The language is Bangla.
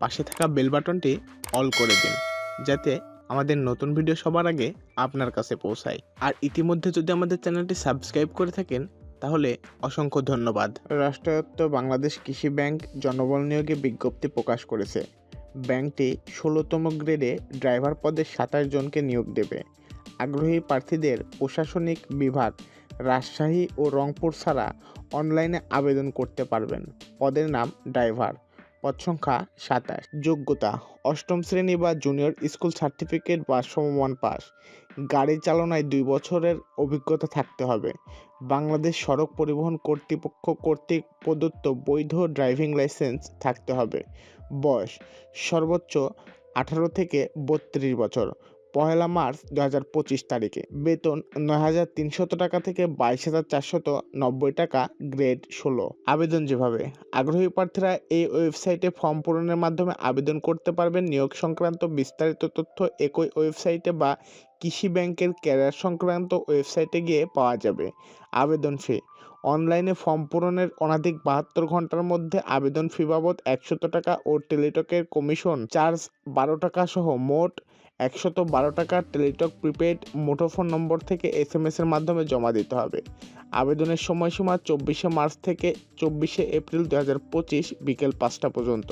পাশে থাকা বেল বাটনটি অল করে দিন, যাতে আমাদের নতুন ভিডিও সবার আগে আপনার কাছে পৌঁছায়। আর ইতিমধ্যে যদি আমাদের চ্যানেলটি সাবস্ক্রাইব করে থাকেন, তাহলে অসংখ্য ধন্যবাদ। রাষ্ট্রায়ত্ত বাংলাদেশ কৃষি ব্যাংক জনবল নিয়োগে বিজ্ঞপ্তি প্রকাশ করেছে। ব্যাংকটি ষোলোতম গ্রেডে ড্রাইভার পদে সাতাশ জনকে নিয়োগ দেবে। আগ্রহী প্রার্থীদের প্রশাসনিক বিভাগ রাজশাহী ও রংপুর ছাড়া অনলাইনে আবেদন করতে পারবেন। পদের নাম ড্রাইভার। পদ সংখ্যা সাতাশ। যোগ্যতা, অষ্টম শ্রেণি বা জুনিয়র স্কুল সার্টিফিকেট বা সমমান পাস। গাড়ি চালনায় দুই বছরের অভিজ্ঞতা থাকতে হবে। বাংলাদেশ সড়ক পরিবহন কর্তৃপক্ষ কর্তৃক প্রদত্ত বৈধ ড্রাইভিং লাইসেন্স থাকতে হবে। বয়স, সর্বোচ্চ আঠারো থেকে বত্রিশ বছর। পহেলা মার্চ দু হাজার পঁচিশ তারিখে। বেতন নয় হাজার তিনশত টাকা থেকে বাইশ হাজার চারশত নব্বই টাকা, গ্রেড ষোলো। আবেদন যেভাবে। আগ্রহী প্রার্থীরা এই ওয়েবসাইটে ফর্ম পূরণের মাধ্যমে আবেদন করতে পারবেন। নিয়োগ সংক্রান্ত বিস্তারিত তথ্য একই ওয়েবসাইটে বা কৃষি ব্যাংকের ক্যারিয়ার সংক্রান্ত ওয়েবসাইটে গিয়ে পাওয়া যাবে। আবেদন ফি। অনলাইনে ফর্ম পূরণের অনাধিক বাহাত্তর ঘণ্টার মধ্যে আবেদন ফি বাবদ একশত টাকা ও টেলিটকের কমিশন চার্জ বারো টাকা সহ মোট একশত বারো টাকা টেলিটক প্রিপেড মুঠোফোন নম্বর থেকে এস এম এসের মাধ্যমে জমা দিতে হবে। আবেদনের সময়সীমা চব্বিশে মার্চ থেকে চব্বিশে এপ্রিল দু হাজার পঁচিশ বিকেল পাঁচটা পর্যন্ত।